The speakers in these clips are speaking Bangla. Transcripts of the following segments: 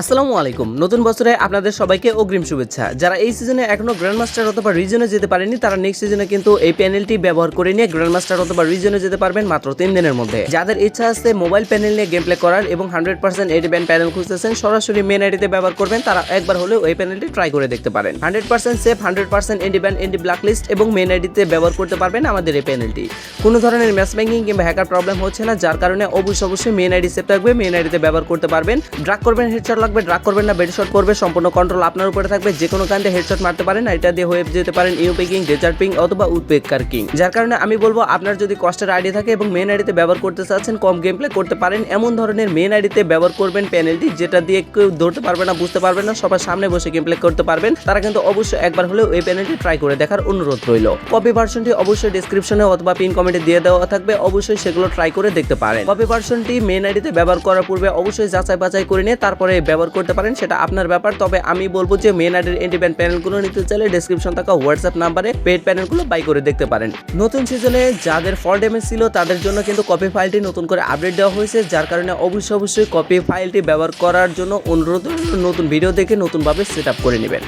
আসসালামু আলাইকুম। নতুন বছরে আপনাদের সবাইকে অগ্রিম শুভেচ্ছা। যারা এই সিজনে এখনও গ্র্যান্ড মাস্টার অথবা রিজনে যেতে পারেনি, তারা নেক্সট সিজনে কিন্তু এই প্যানেলটি ব্যবহার করে নিয়ে গ্র্যান্ড মাস্টার অথবা রিজনে যেতে পারবেন মাত্র তিন দিনের মধ্যে। যাদের ইচ্ছা আছে মোবাইল প্যানেল নিয়ে গেম প্লে করার এবং hundred percent anti ban panel খুঁজতেছেন, সরাসরি মেন আইডিতে ব্যবহার করবেন, তারা একবার হলেও এই প্যানেলটি ট্রাই করে দেখতে পারেন। Hundred percent safe hundred percent anti ban anti black list এবং মেন আইডিতে ব্যবহার করতে পারবেন আমাদের এই প্যানেলটি কোনো ধরনের ম্যাচ ব্যাঙ্কিং কিংবা হ্যাকার প্রবলেম হচ্ছে না, যার কারণে অবশ্যই অবশ্যই মেন আইডি সেফ থাকবে মেন আইডিতে ব্যবহার করতে পারবেন। ড্রাগ করবেন হেডশট লাগবে ড্রাগ করবেন না বেডশট করবে, সম্পূর্ণ কন্ট্রোল আপনার উপরে থাকবে, যে কোনো কান্দে হেডশট মারতে পারেন, আর এটা দিয়ে হয়ে যেতে পারেন ইউপি কিং ডেজার্ট পিং অথবা উৎপেকার কিং যার কারণে আমি বলব, আপনার যদি কষ্টের আইডি থাকে এবং মেন আইডিতে ব্যবহার করতে চাচ্ছেন, কম গেম প্লে করতে পারেন, এমন ধরনের মেন আইডিতে ব্যবহার করবেন প্যানেলটি যেটা দিয়ে কেউ ধরতে পারবে না, বুঝতে পারবে না, সবার সামনে বসে গেম প্লে করতে পারবেন, তারা কিন্তু অবশ্যই একবার হলেও এই প্যানেলটি ট্রাই করে দেখার অনুরোধ রইল। কপি ভার্সনটি অবশ্যই ডিসক্রিপশনে অথবা পিন কমেন্টে দিয়ে দেওয়া থাকবে, অবশ্যই সেগুলো ট্রাই করে দেখতে পারেন। কপি ভার্সনটি মেন আইডিতে ব্যবহার করার পূর্বে অবশ্যই যাচাই বাছাই করে নিয়ে, তারপরে ব্যবহার করতে পারেন, সেটা আপনার ব্যাপার। তবে আমি বলব যে মেন আইডির ইন্ডিপেন্ড প্যানেলগুলো নিতে চাইলে ডিসক্রিপশন থাকা হোয়াটসঅ্যাপ নাম্বারে পেড প্যানেলগুলো বাই করে দেখতে পারেন। নতুন সিজনে যাদের ফল ড্যামেজ ছিল, তাদের জন্য কিন্তু কপি ফাইলটি নতুন করে আপডেট দেওয়া হয়েছে, যার কারণে অবশ্যই অবশ্যই কপি ফাইলটি ব্যবহার করার জন্য অনুরোধ নতুন ভিডিও দেখে নতুনভাবে সেট করে নেবেন।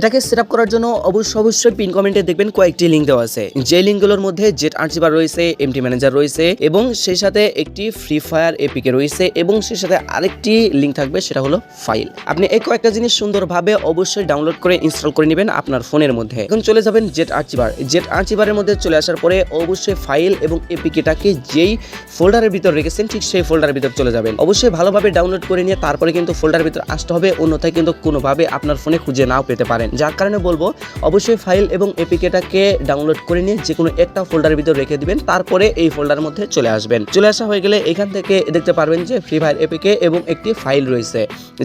এটাকে সেট আপ করার জন্য অবশ্যই অবশ্যই পিন কমেন্টে দেখবেন কয়েকটি লিঙ্ক দেওয়া আছে। যে লিঙ্কগুলোর মধ্যে জেট আর্চিবার রয়েছে এমটি ম্যানেজার রয়েছে এবং সেই সাথে একটি ফ্রি ফায়ার এপিকে রয়েছে এবং সেই সাথে আরেকটি লিঙ্ক থাকবে, সেটা হলো ফাইল আপনি এই কয়েকটা জিনিস সুন্দরভাবে অবশ্যই ডাউনলোড করে ইনস্টল করে নেবেন আপনার ফোনের মধ্যে। এখন চলে যাবেন জেট আর্চিবার জেট আর্চিবারের মধ্যে চলে আসার পরে অবশ্যই ফাইল এবং এপিকেটাকে যেই ফোল্ডারের ভিতর রেখেছেন, ঠিক সেই ফোল্ডারের ভিতর চলে যাবেন। অবশ্যই ভালোভাবে ডাউনলোড করে নিয়ে তারপরে কিন্তু ফোল্ডারের ভিতর আসতে হবে, অন্যথায় কিন্তু কোনোভাবে আপনার ফোনে খুঁজে নাও পেতে পারেন। যার কারণে বলব, অবশ্যই ফাইল এবং এপিকেটাকে ডাউনলোড করে নিয়ে যে কোনো একটা ফোল্ডারের ভিতর রেখে দিবেন, তারপরে এই ফোল্ডারের মধ্যে চলে আসবেন। চলে আসা হয়ে গেলে এখান থেকে দেখতে পারবেন যে ফ্রি ফায়ার এপিকে এবং একটি ফাইল রয়েছে।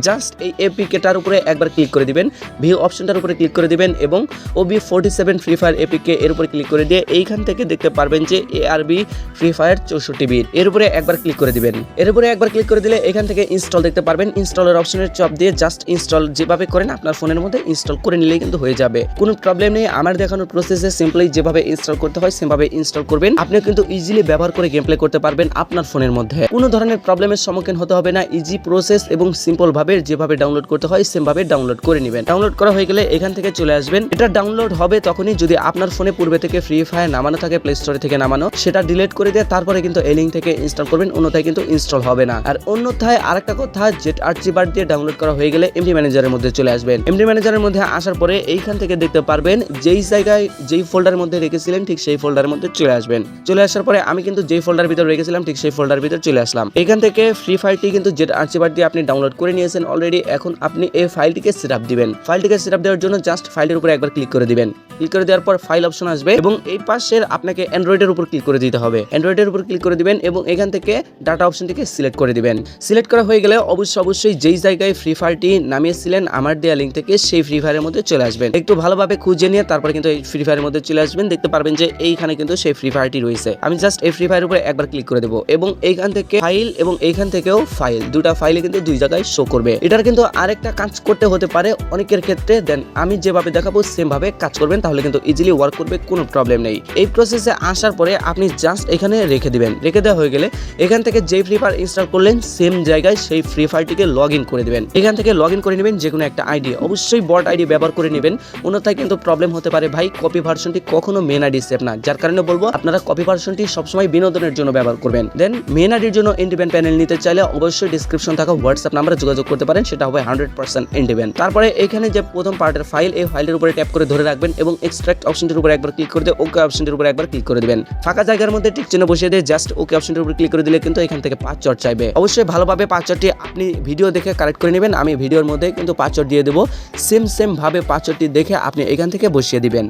জাস্ট এই এপিকেটার উপরে একবার ক্লিক করে দিবেন ভিউ অপশনটার উপরে ক্লিক করে দিবেন এবং OB forty seven Free Fire A P K এর উপরে ক্লিক করে দিয়ে এইখান থেকে দেখতে পারবেন যে এ আরবি ফ্রি ফায়ার চৌষট্টি বিট। এর উপরে একবার ক্লিক করে দিবেন। এর উপরে একবার ক্লিক করে দিলে এখান থেকে ইনস্টল দেখতে পারবেন। ইনস্টলের অপশনের চপ দিয়ে জাস্ট ইনস্টল যেভাবে করেন আপনার ফোনের মধ্যে ইনস্টল করে নিলেই কিন্তু হয়ে যাবে। কোনো প্রবলেম নেই। আমার দেখানোর প্রসেসে সিম্পলি যেভাবে ইনস্টল করতে হয়, সেভাবে ইনস্টল করবেন। আপনি কিন্তু ইজিলি ব্যবহার করে গেম প্লে করতে পারবেন আপনার ফোনের মধ্যে। কোনো ধরনের প্রবলেমের সম্মুখীন হতে হবে না। ইজি প্রসেস এবং সিম্পল ভাবে যেভাবে ডাউনলোড করতে হয় সেমভাবে ডাউনলোড করে নেবেন। ডাউনলোড করা হয়ে গেলে এখান থেকে চলে আসবেন। এটা ডাউনলোড হবে তখনই যদি আপনার ফোনে পূর্বে থেকে ফ্রি ফায়ার নামানো থাকে প্লে স্টোরে থেকে নামানো, সেটা ডিলিট করে দিয়ে তারপরে কিন্তু এই লিঙ্ক থেকে ইনস্টল করবেন। অন্যথায় কিন্তু ইনস্টল হবে না। আর অন্যথায় আরেকটা কথা জেট আর্চিবার দিয়ে ডাউনলোড করা হয়ে গেলে এমডি ম্যানেজারের মধ্যে চলে আসবেন। এমডি ম্যানেজারের মধ্যে আসার পরে এইখান থেকে দেখতে পারবেন যেই জায়গায় যেই ফোল্ডারের মধ্যে রেখেছিলেন, ঠিক সেই ফোল্ডারের মধ্যে চলে আসবেন। চলে আসার পরে আমি কিন্তু যেই ফোল্ডার ভিতর রেখেছিলাম, ঠিক সেই ফোল্ডার ভিতর চলে আসলাম। এখান থেকে ফ্রি ফাইলটি কিন্তু জেট আর্চিবার দিয়ে আপনি ডাউনলোড করে নিয়েছেন অলরেডি এখন আপনি এই ফাইলটিকে সেট আপ দিবেন। ফাইলটিকে সেট আপ দেওয়ার জন্য জাস্ট ফাইলের উপরে একবার ক্লিক করে দিবেন। ক্লিক করে দেওয়ার পর ফাইল অপশন আসবে এবং এই পাশের আপনাকে অ্যান্ড্রয়েডের উপর ক্লিক করে দিতে হবে। অ্যান্ড্রয়েডের উপর ক্লিক করে দিবেন এবং এখান থেকে ডাটা অপশনটিকে সিলেক্ট করে দিবেন। সিলেক্ট করা হয়ে গেলে অবশ্যই অবশ্যই যেই জায়গায় ফ্রি ফায়ারটি নামিয়েছিলেন, আমার দেয়া লিঙ্ক থেকে সেই ফ্রি ফায়ারের মধ্যে চলে আসবেন। একটু ভালোভাবে খুঁজে নিয়ে তারপরে কিন্তু এই ফ্রি ফায়ারের মধ্যে চলে আসবেন। দেখতে পারবেন যে এইখানে কিন্তু সেই ফ্রি ফায়ারটি রয়েছে। আমি জাস্ট এই ফ্রি ফায়ারের উপরে একবার ক্লিক করে দেবো এবং এইখান থেকে ফাইল এবং এইখান থেকেও ফাইল দুটা ফাইলে কিন্তু দুই জায়গায় শো করবে। এটার কিন্তু আরেকটা কাজ করতে হতে পারে অনেকের ক্ষেত্রে। দেন আমি যেভাবে দেখাবো সেম ভাবে কাজ করবেন, তাহলে কিন্তু ইজিলি ওয়ার্ক করবে, কোনো প্রবলেম নেই। এই প্রসেসে আসার পরে আপনি জাস্ট এখানে রেখে দিবেন। রেখে দেওয়া হয়ে গেলে এখান থেকে যেই ফ্রি ফায়ার ইনস্টল করলেন সেম জায়গায় সেই ফ্রি ফায়ারটিকে লগ করে দেবেন। এখান থেকে লগ করে নেবেন যে কোনো একটা আইডি অবশ্যই বট আইডি ব্যবহার করে নেবেন। অন্যথায় কিন্তু প্রবলেম হতে পারে। ভাই কপি ভার্সনটি কখনো মেন আইডি সেভ না। যার কারণে বলব, আপনারা কপি ভার্সনটি সবসময় বিনোদনের জন্য ব্যবহার করবেন। দেন মেন আইডির জন্য ইন্ডিপেন্ড প্যানেল নিতে চাইলে অবশ্যই ডিসক্রিপশন থাকা হোয়াটসঅ্যাপ নাম্বারে যোগাযোগ করতে পারেন। সেটা হবে হান্ড্রেড পার্সেন্ট ইন্ডিপেন্ড তারপরে এখানে যে প্রথম পার্টের ফাইল এই ফাইলের উপরে ট্যাপ করে ধরে রাখবেন এবং এক্সট্রাক্ট অপশনটির উপরে একবার ক্লিক করে দিয়ে ওকে অপশনটির উপরে একবার ক্লিক করে দেবেন। ফাঁকা জায়গার মধ্যে টিক চিহ্ন বসিয়ে দিয়ে জাস্ট ওকে অপশনটির উপরে ক্লিক করে দিলে কিন্তু এখান থেকে পাঁচ চট চাইবে। অবশ্যই ভালোভাবে পাঁচ চটটি আপনি ভিডিও দেখে কারেক্ট করে নেবেন। আমি ভিডিওর মধ্যে কিন্তু পাঁচ চট দিয়ে দেবো। সেম সেম ভাবে পাঁচ চটটি দেখে আপনি এখান থেকে বসিয়ে দিবেন।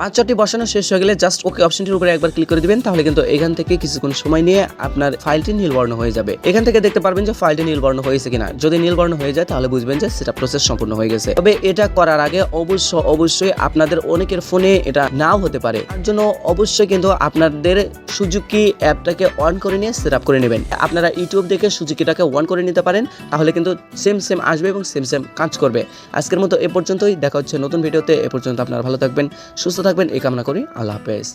পাঁচ চারটি বসানো শেষ হয়ে গেলে জাস্ট ওকে অপশনটির উপরে একবার ক্লিক করে দিবেন, তাহলে কিন্তু এখান থেকে কিছুক্ষণ সময় নিয়ে আপনার ফাইলটি নীলবর্ণ হয়ে যাবে। এখান থেকে দেখতে পারবেন যে ফাইলটি নীলবর্ণ হয়েছে কিনা। যদি নীলবর্ণ হয়ে যায়, তাহলে বুঝবেন যে সেটা প্রসেস সম্পূর্ণ হয়ে গেছে। তবে এটা করার আগে অবশ্য, অবশ্যই আপনাদের অনেকের ফোনে এটা নাও হতে পারে। তার জন্য অবশ্যই কিন্তু আপনাদের সুজুকি অ্যাপটাকে অন করে নিয়ে সেট আপ করে নেবেন। আপনারা ইউটিউব দেখে সুজুকিটাকে অন করে নিতে পারেন, তাহলে কিন্তু সেম সেম আসবে এবং সেম সেম কাজ করবে। আজকের মতো এ পর্যন্তই। দেখা হচ্ছে নতুন ভিডিওতে এ পর্যন্ত আপনারা ভালো থাকবেন, সুস্থ থাকবেন। এই কামনা করি। আল্লাহ হাফেজ।